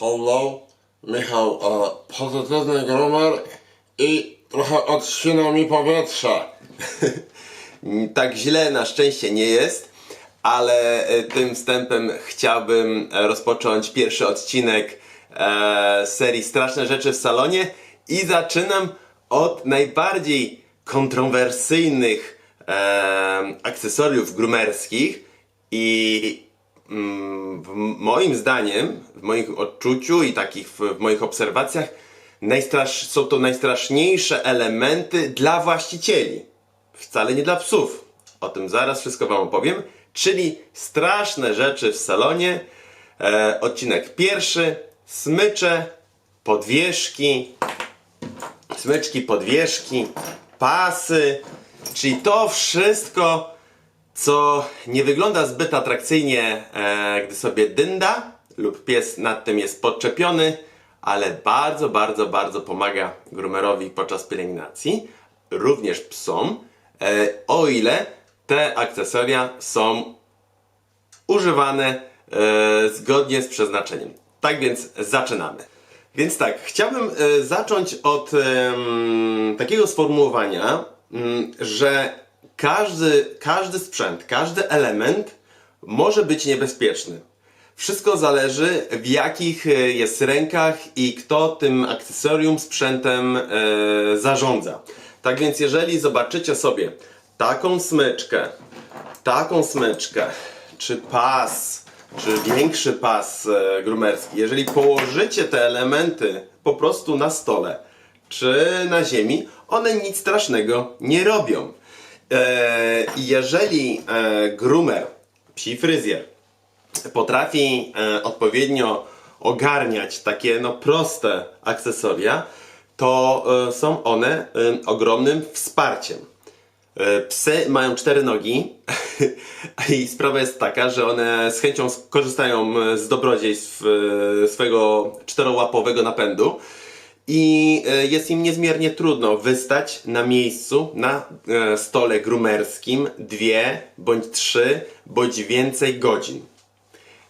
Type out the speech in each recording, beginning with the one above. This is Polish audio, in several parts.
Hello, Michał, e, pozytywny grumer i trochę odświnął mi powietrze. Tak źle na szczęście nie jest, ale e, tym wstępem chciałbym e, rozpocząć pierwszy odcinek e, serii Straszne Rzeczy w Salonie i zaczynam od najbardziej kontrowersyjnych e, akcesoriów grumerskich i w moim zdaniem, w moim odczuciu i takich w, w moich obserwacjach najstrasz, są to najstraszniejsze elementy dla właścicieli wcale nie dla psów. O tym zaraz wszystko Wam opowiem. Czyli straszne rzeczy w salonie. E, odcinek pierwszy. Smycze, podwieszki, smyczki, podwieszki, pasy. Czyli to wszystko, co nie wygląda zbyt atrakcyjnie, e, gdy sobie dynda lub pies nad tym jest podczepiony, ale bardzo, bardzo, bardzo pomaga groomerowi podczas pielęgnacji, również psom, e, o ile te akcesoria są używane e, zgodnie z przeznaczeniem. Tak więc zaczynamy. Więc tak, chciałbym e, zacząć od em, takiego sformułowania, mm, że każdy, każdy sprzęt, każdy element może być niebezpieczny. Wszystko zależy w jakich e, jest rękach i kto tym akcesorium, sprzętem e, zarządza. Tak więc jeżeli zobaczycie sobie taką smyczkę, taką smyczkę, czy pas, czy większy pas e, grumerski, jeżeli położycie te elementy po prostu na stole, czy na ziemi, one nic strasznego nie robią. E, jeżeli e, groomer, psi fryzjer, potrafi e, odpowiednio ogarniać takie no proste akcesoria, to są one ogromnym wsparciem. Psy mają cztery nogi i sprawa jest taka, że one z chęcią korzystają z dobrodziejstw swojego czterołapowego napędu i e, jest im niezmiernie trudno wystać na miejscu, na e, stole grumerskim dwie bądź trzy bądź więcej godzin.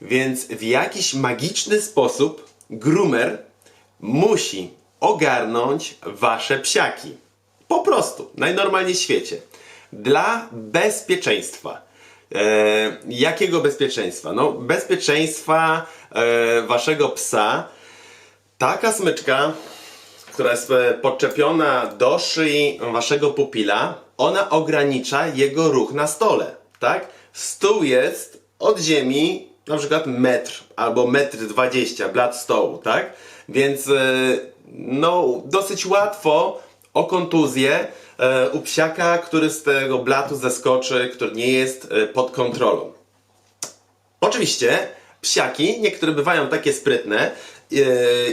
Więc w jakiś magiczny sposób groomer musi ogarnąć wasze psiaki. Po prostu, najnormalniej w świecie. Dla bezpieczeństwa. E, jakiego bezpieczeństwa? No, bezpieczeństwa e, waszego psa. Taka smyczka, która jest e, podczepiona do szyi waszego pupila, ona ogranicza jego ruch na stole, tak? Stół jest od ziemi na przykład metr albo metr dwadzieścia blat stołu, tak? Więc e, no dosyć łatwo o kontuzję e, u psiaka, który z tego blatu zeskoczy, który nie jest pod kontrolą. Oczywiście psiaki, niektóre bywają takie sprytne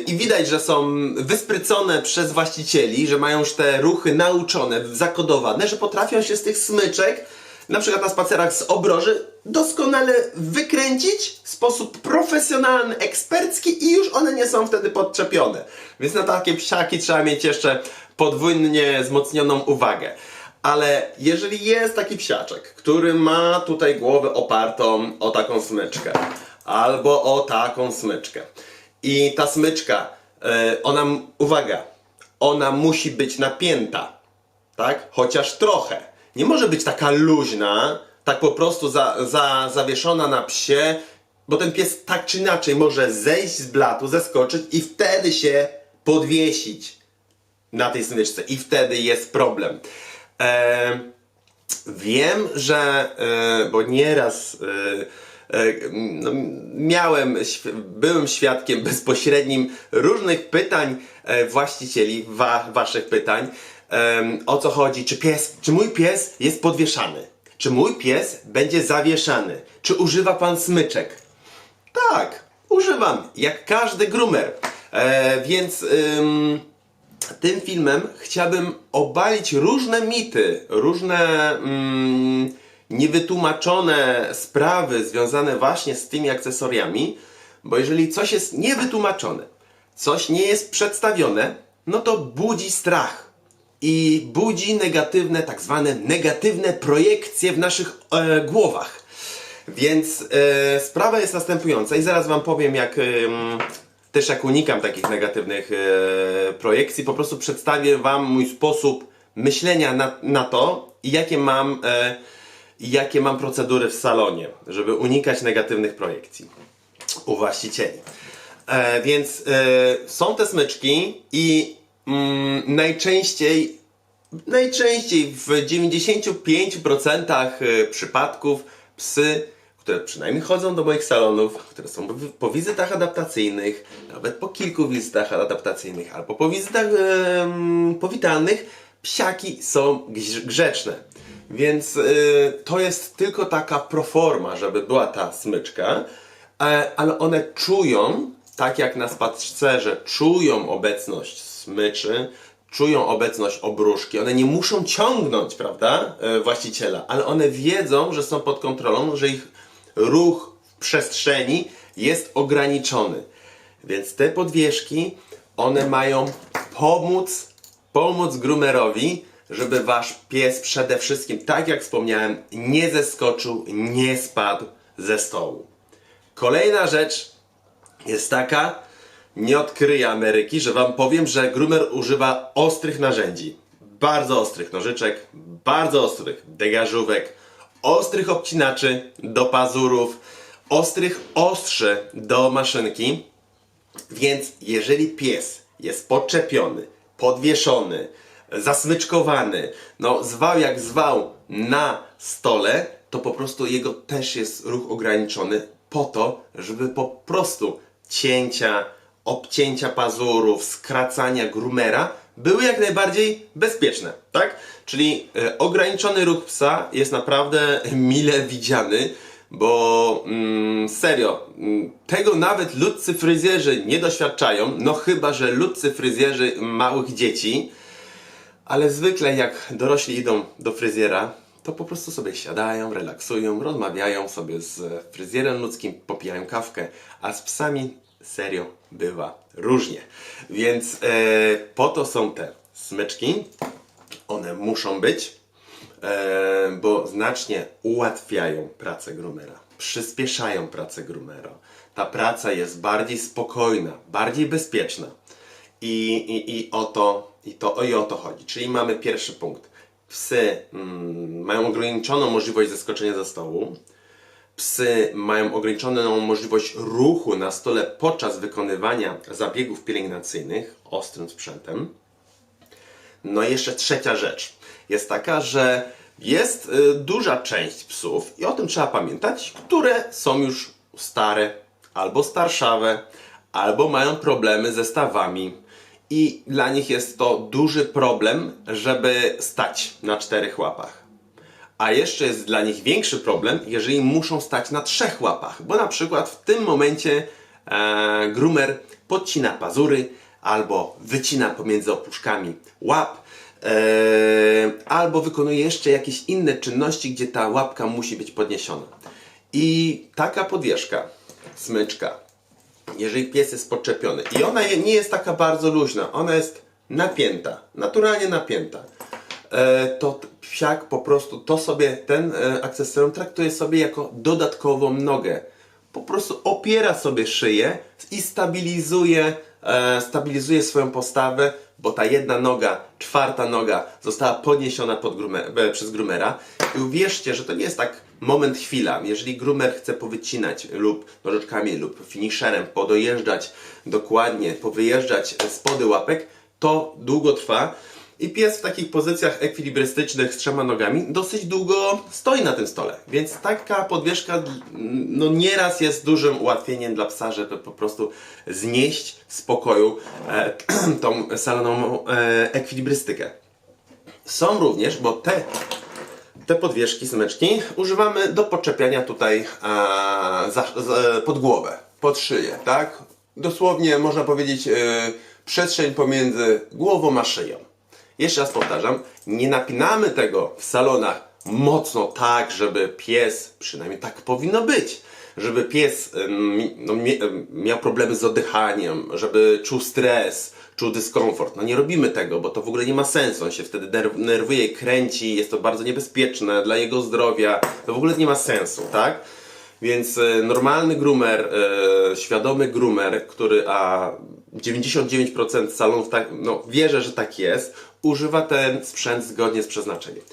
i widać, że są wysprycone przez właścicieli, że mają już te ruchy nauczone, zakodowane, że potrafią się z tych smyczek, na przykład na spacerach z obroży, doskonale wykręcić w sposób profesjonalny, ekspercki i już one nie są wtedy podczepione. Więc na takie psiaki trzeba mieć jeszcze podwójnie wzmocnioną uwagę. Ale jeżeli jest taki psiaczek, który ma tutaj głowę opartą o taką smyczkę, albo o taką smyczkę, i ta smyczka, e, ona, uwaga, ona musi być napięta, tak? Chociaż trochę. Nie może być taka luźna, tak po prostu za, za, zawieszona na psie, bo ten pies tak czy inaczej może zejść z blatu, zeskoczyć i wtedy się podwiesić na tej smyczce i wtedy jest problem. E, wiem, że, e, bo nieraz e, no, miałem, byłem świadkiem bezpośrednim różnych pytań e, właścicieli, wa, waszych pytań, em, o co chodzi, czy pies, czy mój pies jest podwieszany, czy mój pies będzie zawieszany, czy używa pan smyczek. Tak, używam, jak każdy groomer. E, więc ym, tym filmem chciałbym obalić różne mity, różne niewytłumaczone sprawy związane właśnie z tymi akcesoriami, bo jeżeli coś jest niewytłumaczone, coś nie jest przedstawione, no to budzi strach i budzi negatywne, tak zwane negatywne projekcje w naszych e, głowach. Więc e, sprawa jest następująca i zaraz Wam powiem, jak em, też jak unikam takich negatywnych e, projekcji, po prostu przedstawię Wam mój sposób myślenia na, na to i jakie mam, e, jakie mam procedury w salonie, żeby unikać negatywnych projekcji u właścicieli. E, więc e, są te smyczki i mm, najczęściej, najczęściej w 95% e, przypadków psy, które przynajmniej chodzą do moich salonów, które są po- wizytach adaptacyjnych, nawet po kilku wizytach adaptacyjnych albo po wizytach em, powitalnych, psiaki są grz- grzeczne. Więc y, to jest tylko taka proforma, żeby była ta smyczka, e, ale one czują, tak jak na spacerze, czują obecność smyczy, czują obecność obruszki. One nie muszą ciągnąć, prawda, e, właściciela, ale one wiedzą, że są pod kontrolą, że ich ruch w przestrzeni jest ograniczony. Więc te podwieżki, one mają pomóc, pomóc groomerowi, żeby wasz pies przede wszystkim, tak jak wspomniałem, nie zeskoczył, nie spadł ze stołu. Kolejna rzecz jest taka, nie odkryję Ameryki, że wam powiem, że groomer używa ostrych narzędzi. Bardzo ostrych nożyczek, bardzo ostrych degażówek, ostrych obcinaczy do pazurów, ostrych ostrzy do maszynki. Więc jeżeli pies jest podczepiony, podwieszony, zasmyczkowany, no zwał jak zwał na stole, to po prostu jego też jest ruch ograniczony po to, żeby po prostu cięcia, obcięcia pazurów, skracania grumera były jak najbardziej bezpieczne, tak? Czyli e, ograniczony ruch psa jest naprawdę mile widziany, bo mm, serio, mm, tego nawet ludcy fryzjerzy nie doświadczają, no chyba, że ludcy fryzjerzy małych dzieci, ale zwykle jak dorośli idą do fryzjera, to po prostu sobie siadają, relaksują, rozmawiają sobie z fryzjerem ludzkim, popijają kawkę, a z psami serio bywa różnie. Więc e, po to są te smyczki. One muszą być, e, bo znacznie ułatwiają pracę groomera, przyspieszają pracę groomera. Ta praca jest bardziej spokojna, bardziej bezpieczna. I, i, i, o, to, i, to, I o to chodzi. Czyli mamy pierwszy punkt. Psy mm, mają ograniczoną możliwość zeskoczenia ze stołu. Psy mają ograniczoną możliwość ruchu na stole podczas wykonywania zabiegów pielęgnacyjnych ostrym sprzętem. No i jeszcze trzecia rzecz jest taka, że jest y, duża część psów, i o tym trzeba pamiętać, które są już stare, albo starszawe, albo mają problemy ze stawami. I dla nich jest to duży problem, żeby stać na czterech łapach. A jeszcze jest dla nich większy problem, jeżeli muszą stać na trzech łapach, bo na przykład w tym momencie e, groomer podcina pazury albo wycina pomiędzy opuszkami łap, e, albo wykonuje jeszcze jakieś inne czynności, gdzie ta łapka musi być podniesiona. I taka podwieszka, smyczka, jeżeli pies jest podczepiony. I ona nie jest taka bardzo luźna, ona jest napięta, naturalnie napięta, e, to psiak po prostu to sobie, ten e, akcesorium traktuje sobie jako dodatkową nogę. Po prostu opiera sobie szyję i stabilizuje, e, stabilizuje swoją postawę, bo ta jedna noga, czwarta noga została podniesiona pod grume, e, przez groomera. I uwierzcie, że to nie jest tak moment, chwila. Jeżeli groomer chce powycinać lub nożyczkami lub finisherem podojeżdżać dokładnie, powyjeżdżać spody łapek, to długo trwa. I pies w takich pozycjach ekwilibrystycznych z trzema nogami dosyć długo stoi na tym stole. Więc taka podwieszka no nieraz jest dużym ułatwieniem dla psa, żeby po prostu znieść w spokoju e, tą salonową e, ekwilibrystykę. Są również, bo te, te podwieszki, smyczki używamy do podczepiania tutaj e, za, pod głowę, pod szyję, tak? Dosłownie można powiedzieć e, przestrzeń pomiędzy głową a szyją. Jeszcze raz powtarzam, nie napinamy tego w salonach mocno tak, żeby pies, przynajmniej tak powinno być, żeby pies no, miał problemy z oddychaniem, żeby czuł stres, czuł dyskomfort. No nie robimy tego, bo to w ogóle nie ma sensu. On się wtedy nerw- nerwuje, kręci, jest to bardzo niebezpieczne dla jego zdrowia. To w ogóle nie ma sensu, tak? Więc e, normalny groomer, e, świadomy groomer, który a 99% salonów tak, no, wierzę, że tak jest, używa ten sprzęt zgodnie z przeznaczeniem.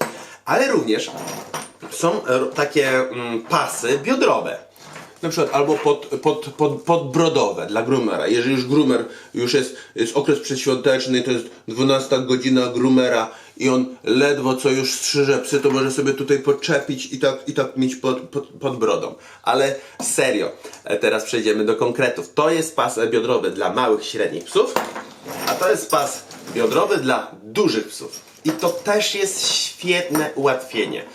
Ale również są e, takie mm, pasy biodrowe. Na przykład albo pod, pod, pod, podbrodowe dla groomera. Jeżeli już groomer, już jest, jest okres przedświąteczny, to jest 12 godzina groomera i on ledwo co już strzyże psy, to może sobie tutaj podczepić i tak, i tak mieć pod, pod, pod brodą. Ale serio, e, teraz przejdziemy do konkretów. To jest pas biodrowy dla małych, średnich psów, a to jest pas biodrowy dla dużych psów. I to też jest świetne ułatwienie,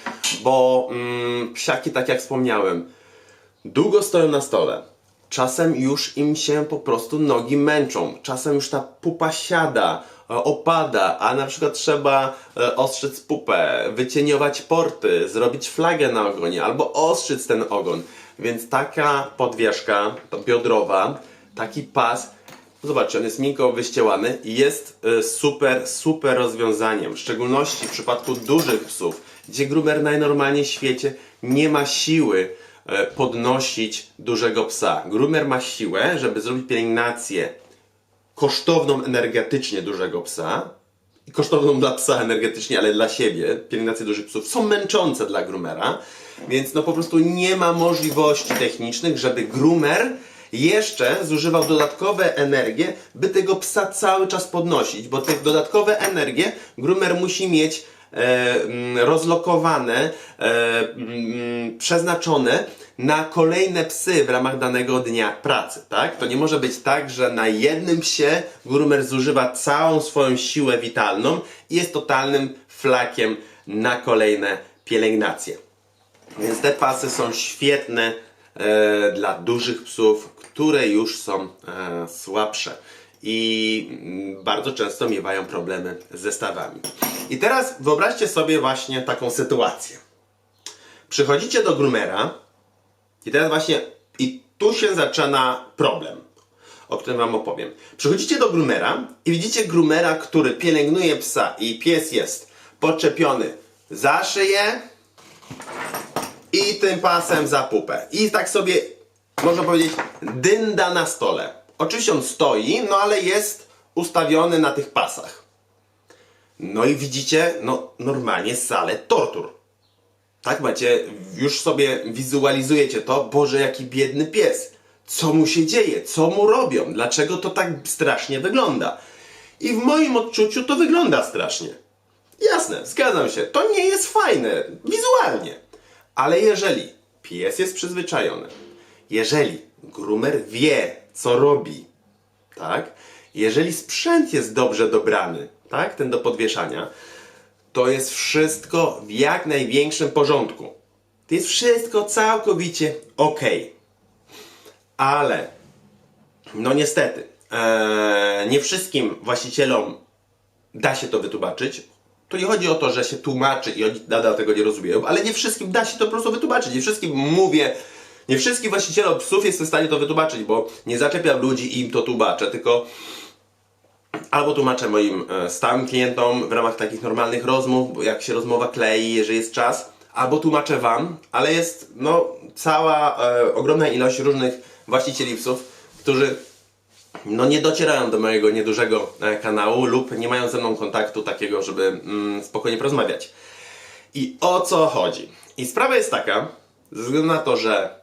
bo mm, psiaki, tak jak wspomniałem, długo stoją na stole. Czasem już im się po prostu nogi męczą. Czasem już ta pupa siada, e, opada, a na przykład trzeba e, ostrzyc pupę, wycieniować porty, zrobić flagę na ogonie albo ostrzyc ten ogon. Więc taka podwieszka biodrowa, taki pas, zobaczcie, on jest miękko wyścielany i jest e, super, super rozwiązaniem. W szczególności w przypadku dużych psów, gdzie gruber najnormalniej w świecie nie ma siły e, podnosić dużego psa. Groomer ma siłę, żeby zrobić pielęgnację kosztowną energetycznie dużego psa kosztowną dla psa energetycznie, ale dla siebie, pielęgnacje dużych psów są męczące dla groomera, więc no po prostu nie ma możliwości technicznych, żeby groomer jeszcze zużywał dodatkowe energie, by tego psa cały czas podnosić, bo te dodatkowe energie groomer musi mieć e, mm, rozlokowane, e, mm, przeznaczone na kolejne psy w ramach danego dnia pracy, tak? To nie może być tak, że na jednym psie groomer zużywa całą swoją siłę witalną i jest totalnym flakiem na kolejne pielęgnacje. Więc te pasy są świetne dla dużych psów, które już są e, słabsze i mm, bardzo często miewają problemy z zestawami. I teraz wyobraźcie sobie właśnie taką sytuację. Przychodzicie do groomera i teraz właśnie i tu się zaczyna problem, o którym wam opowiem. Przychodzicie do groomera i widzicie groomera, który pielęgnuje psa i pies jest podczepiony za szyję, i tym pasem za pupę. I tak sobie, można powiedzieć, dynda na stole. Oczywiście on stoi, no ale jest ustawiony na tych pasach. No i widzicie, no normalnie salę tortur. Tak macie, już sobie wizualizujecie to, Boże jaki biedny pies. Co mu się dzieje? Co mu robią? Dlaczego to tak strasznie wygląda? I w moim odczuciu to wygląda strasznie. Jasne, zgadzam się. To nie jest fajne wizualnie. Ale jeżeli pies jest przyzwyczajony, jeżeli groomer wie, co robi, tak? Jeżeli sprzęt jest dobrze dobrany, tak? Ten do podwieszania, to jest wszystko w jak największym porządku. To jest wszystko całkowicie ok. Ale, no niestety, ee, nie wszystkim właścicielom da się to wytłumaczyć. To nie chodzi o to, że się tłumaczy i oni nadal tego nie rozumieją, ale nie wszystkim da się to po prostu wytłumaczyć. Nie wszystkim mówię, nie wszystkim właścicielom psów jestem w stanie to wytłumaczyć, bo nie zaczepiam ludzi i im to tłumaczę, tylko albo tłumaczę moim e, stałym klientom w ramach takich normalnych rozmów, jak się rozmowa klei, jeżeli jest czas, albo tłumaczę Wam, ale jest no cała e, ogromna ilość różnych właścicieli psów, którzy no nie docierają do mojego niedużego e, kanału lub nie mają ze mną kontaktu takiego, żeby mm, spokojnie porozmawiać. I o co chodzi? I sprawa jest taka, ze względu na to, że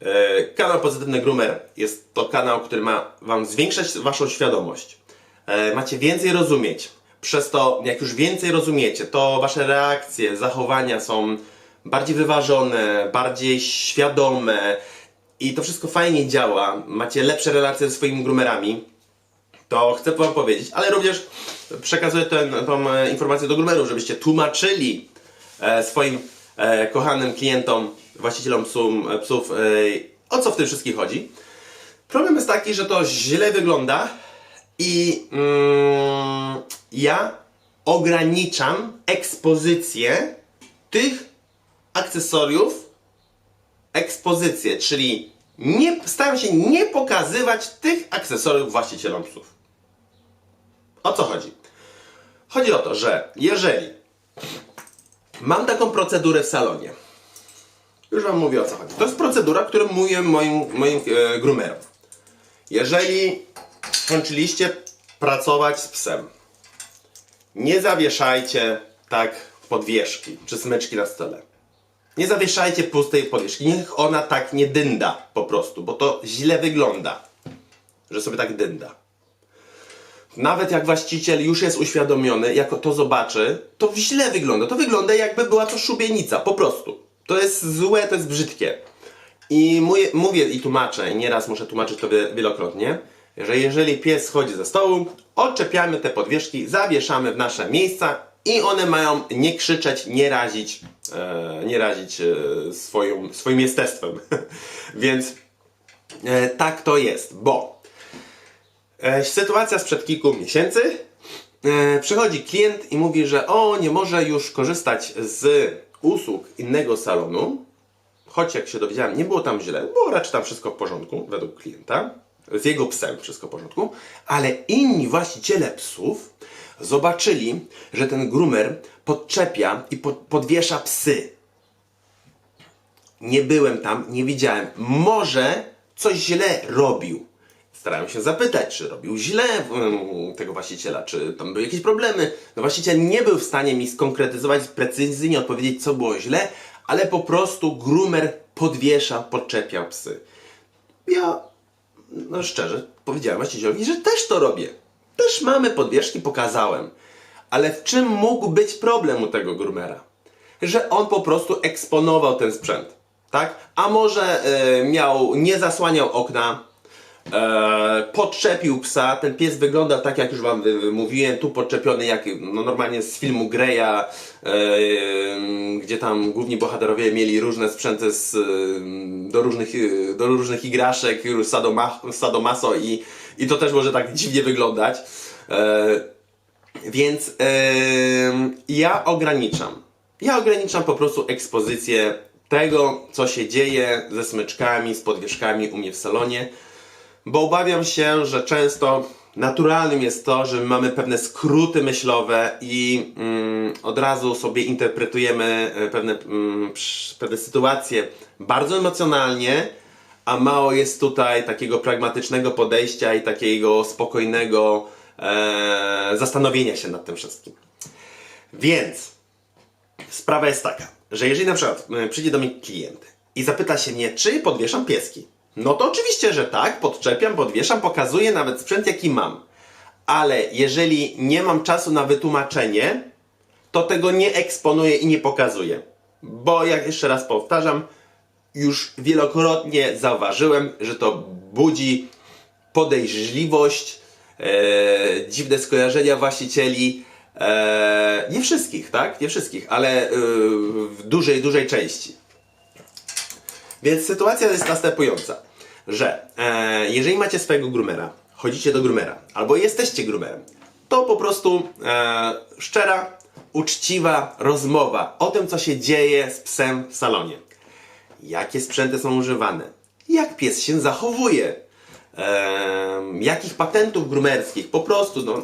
e, kanał Pozytywny Groomer jest to kanał, który ma Wam zwiększać Waszą świadomość. E, macie więcej rozumieć. Przez to, jak już więcej rozumiecie, to Wasze reakcje, zachowania są bardziej wyważone, bardziej świadome i to wszystko fajnie działa. Macie lepsze relacje ze swoimi groomerami to chcę Wam powiedzieć, ale również przekazuję tę e, informację do groomerów, żebyście tłumaczyli e, swoim e, kochanym klientom, właścicielom psum, psów, o co w tym wszystkim chodzi. Problem jest taki, że to źle wygląda i mm, ja ograniczam ekspozycję tych akcesoriów ekspozycję, czyli nie, staram się nie pokazywać tych akcesoriów właścicielom psów. O co chodzi? Chodzi o to, że jeżeli mam taką procedurę w salonie Już Wam mówię o co chodzi. To jest procedura, którą mówię moim, moim e, groomerom. Jeżeli skończyliście pracować z psem, nie zawieszajcie tak podwieszki czy smyczki na stole. Nie zawieszajcie pustej podwieszki. Niech ona tak nie dynda po prostu, bo to źle wygląda, że sobie tak dynda. Nawet jak właściciel już jest uświadomiony, jak to zobaczy, to źle wygląda. To wygląda jakby była to szubienica, po prostu. To jest złe, to jest brzydkie. I mówię, mówię i tłumaczę, i nieraz muszę tłumaczyć to wie- wielokrotnie, że jeżeli pies schodzi ze stołu, odczepiamy te podwieszki, zawieszamy w nasze miejsca i one mają nie krzyczeć, nie razić, e, nie razić e, swoją, swoim jestestwem. Więc e, tak to jest, bo sytuacja sprzed kilku miesięcy. Przychodzi klient i mówi, że o, nie może już korzystać z usług innego salonu, choć jak się dowiedziałem, nie było tam źle, było raczej tam wszystko w porządku, według klienta, z jego psem wszystko w porządku, ale inni właściciele psów zobaczyli, że ten groomer podczepia i pod, podwiesza psy. Nie byłem tam, nie widziałem. Może coś źle robił. Starałem się zapytać, czy robił źle tego właściciela, czy tam były jakieś problemy. No właściciel nie był w stanie mi skonkretyzować, precyzyjnie odpowiedzieć, co było źle, ale po prostu groomer podwiesza, podczepiał psy. Ja, no szczerze, powiedziałem właścicielowi, że też to robię. Też mamy podwieszki, pokazałem. Ale w czym mógł być problem u tego groomera? Że on po prostu eksponował ten sprzęt, tak? A może e, miał, nie zasłaniał okna, e, podczepił psa, ten pies wygląda tak jak już wam mówiłem, tu podczepiony jak no, normalnie z filmu Greya, e, gdzie tam główni bohaterowie mieli różne sprzęty z, do, różnych, do różnych igraszek, sadoma, sadomaso i, i to też może tak dziwnie wyglądać. E, więc ja ograniczam. Ja ograniczam po prostu ekspozycję tego, co się dzieje ze smyczkami, z podwieszkami u mnie w salonie, bo obawiam się, że często naturalnym jest to, że mamy pewne skróty myślowe i mm, od razu sobie interpretujemy e, pewne, mm, pewne sytuacje bardzo emocjonalnie, a mało jest tutaj takiego pragmatycznego podejścia i takiego spokojnego e, zastanowienia się nad tym wszystkim. Więc sprawa jest taka, że jeżeli na przykład e, przyjdzie do mnie klient i zapyta się mnie, czy podwieszam pieski, no to oczywiście, że tak, podczepiam, podwieszam, pokazuję nawet sprzęt, jaki mam. Ale jeżeli nie mam czasu na wytłumaczenie, to tego nie eksponuję i nie pokazuję. Bo jak jeszcze raz powtarzam, już wielokrotnie zauważyłem, że to budzi podejrzliwość, e, dziwne skojarzenia właścicieli. E, nie wszystkich, tak? Nie wszystkich, ale e, w dużej, dużej części. Więc sytuacja jest następująca, że e, jeżeli macie swojego groomera, chodzicie do groomera, albo jesteście groomerem, to po prostu e, szczera, uczciwa rozmowa o tym, co się dzieje z psem w salonie. Jakie sprzęty są używane, jak pies się zachowuje, em, jakich patentów groomerskich, po prostu no,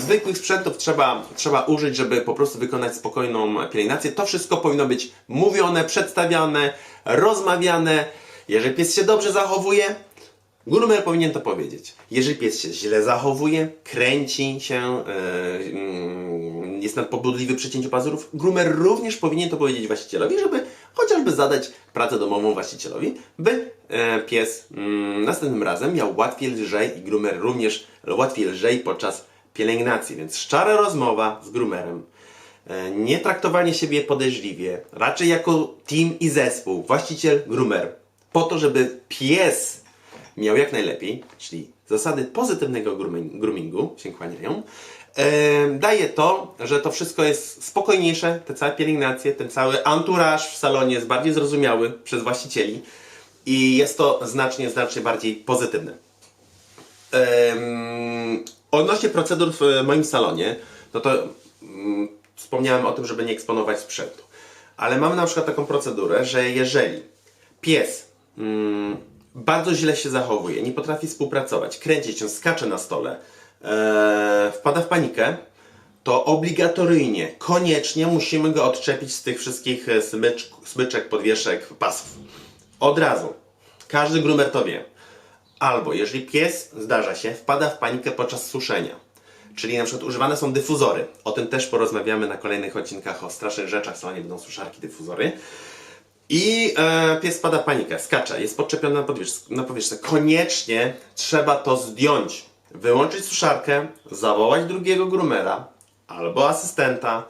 zwykłych sprzętów trzeba, trzeba użyć, żeby po prostu wykonać spokojną pielęgnację. To wszystko powinno być mówione, przedstawiane, rozmawiane. Jeżeli pies się dobrze zachowuje, groomer powinien to powiedzieć. Jeżeli pies się źle zachowuje, kręci się, mm, jest nadpobudliwy przy cięciu pazurów, groomer również powinien to powiedzieć właścicielowi, żeby chociażby zadać pracę domową właścicielowi, by e, pies mm, następnym razem miał łatwiej lżej i groomer również łatwiej lżej podczas pielęgnacji. Więc szczera rozmowa z groomerem, nie traktowanie siebie podejrzliwie, raczej jako team i zespół, właściciel, groomer, po to, żeby pies miał jak najlepiej, czyli zasady pozytywnego grooming- groomingu się kłaniają, e, daje to, że to wszystko jest spokojniejsze, te całe pielęgnacje, ten cały anturaż w salonie jest bardziej zrozumiały przez właścicieli i jest to znacznie, znacznie bardziej pozytywne. Odnośnie procedur w moim salonie, no to mm, wspomniałem o tym, żeby nie eksponować sprzętu. Ale mamy na przykład taką procedurę, że jeżeli pies mm, bardzo źle się zachowuje, nie potrafi współpracować, kręci się, skacze na stole, e, wpada w panikę, to obligatoryjnie, koniecznie musimy go odczepić z tych wszystkich e, smycz, smyczek, podwieszek, pasów. Od razu. Każdy groomer to wie. Albo jeżeli pies, zdarza się, wpada w panikę podczas suszenia. Czyli na przykład używane są dyfuzory. O tym też porozmawiamy na kolejnych odcinkach o strasznych rzeczach. Są nie będą suszarki, dyfuzory. I e, pies spada w panikę, skacze, jest podczepiony na, powierzch- na powierzchnię. Koniecznie trzeba to zdjąć. Wyłączyć suszarkę, zawołać drugiego groomera albo asystenta,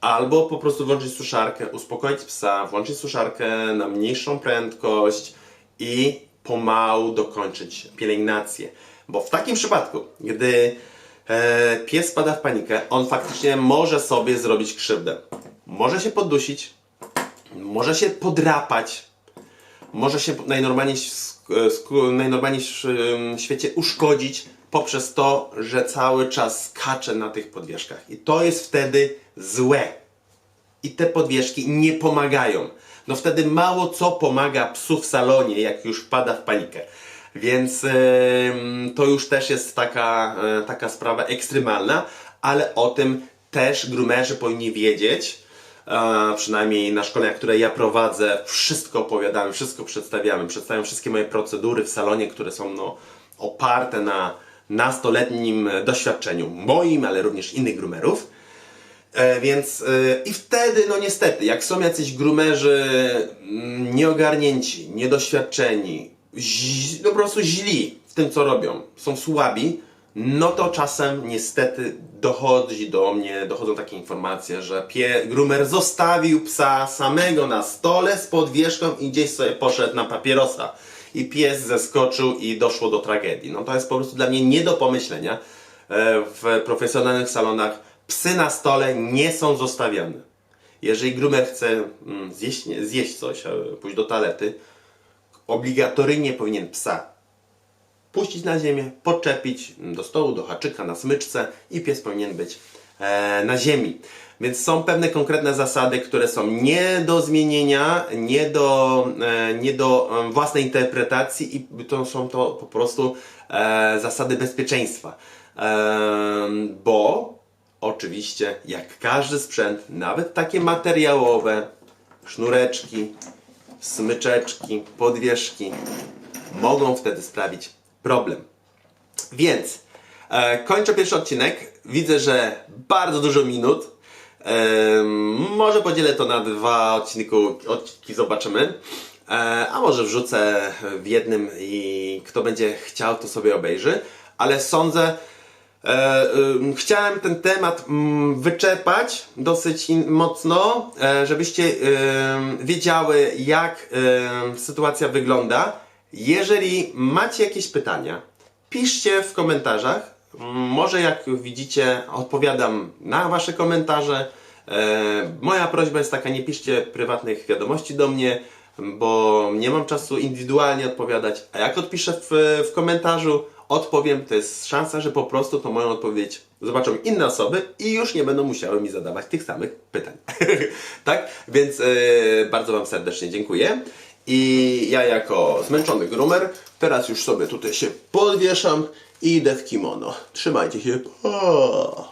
albo po prostu włączyć suszarkę, uspokoić psa, włączyć suszarkę na mniejszą prędkość i pomału dokończyć pielęgnację. Bo w takim przypadku, gdy pies spada w panikę, on faktycznie może sobie zrobić krzywdę. Może się poddusić, może się podrapać, może się najnormalniej, sk- najnormalniej w świecie uszkodzić poprzez to, że cały czas skacze na tych podwieszkach. I to jest wtedy złe. I te podwieszki nie pomagają. No wtedy mało co pomaga psu w salonie, jak już wpada w panikę. Więc to już też jest taka, e, taka sprawa ekstremalna, ale o tym też groomerzy powinni wiedzieć. E, przynajmniej na szkoleniach, które ja prowadzę, wszystko opowiadamy, wszystko przedstawiamy. Przedstawiam wszystkie moje procedury w salonie, które są no, oparte na nastoletnim doświadczeniu moim, ale również innych groomerów. E, więc e, i wtedy, no niestety, jak są jacyś groomerzy mm, nieogarnięci, niedoświadczeni, ź, no po prostu źli w tym, co robią, są słabi, no to czasem niestety dochodzi do mnie, dochodzą takie informacje, że pie, groomer zostawił psa samego na stole z podwieszką i gdzieś sobie poszedł na papierosa. I pies zeskoczył i doszło do tragedii. No to jest po prostu dla mnie nie do pomyślenia. E, W profesjonalnych salonach psy na stole nie są zostawiane. Jeżeli groomer chce mm, zjeść, zjeść coś, e, pójść do toalety, obligatoryjnie powinien psa puścić na ziemię, podczepić do stołu, do haczyka, na smyczce i pies powinien być e, na ziemi. Więc są pewne konkretne zasady, które są nie do zmienienia, nie do, e, nie do własnej interpretacji i to są to po prostu e, zasady bezpieczeństwa. Bo oczywiście, jak każdy sprzęt, nawet takie materiałowe, sznureczki, smyczeczki, podwieszki, mogą wtedy sprawić problem. Więc e, kończę pierwszy odcinek. Widzę, że bardzo dużo minut. E, może podzielę to na dwa odcinku, odcinki, zobaczymy. E, a może wrzucę w jednym i kto będzie chciał, to sobie obejrzy. Ale sądzę, chciałem ten temat mm, wyczerpać dosyć mocno, e, żebyście wiedziały, jak sytuacja wygląda. Jeżeli macie jakieś pytania, piszcie w komentarzach. Może jak widzicie, odpowiadam na Wasze komentarze. E, moja prośba jest taka, nie piszcie prywatnych wiadomości do mnie, bo nie mam czasu indywidualnie odpowiadać. A jak odpiszę w, w komentarzu, odpowiem, to jest szansa, że po prostu tą moją odpowiedź zobaczą inne osoby i już nie będą musiały mi zadawać tych samych pytań. tak? Więc e, bardzo Wam serdecznie dziękuję. I ja jako zmęczony groomer teraz już sobie tutaj się podwieszam i idę w kimono. Trzymajcie się. Pa!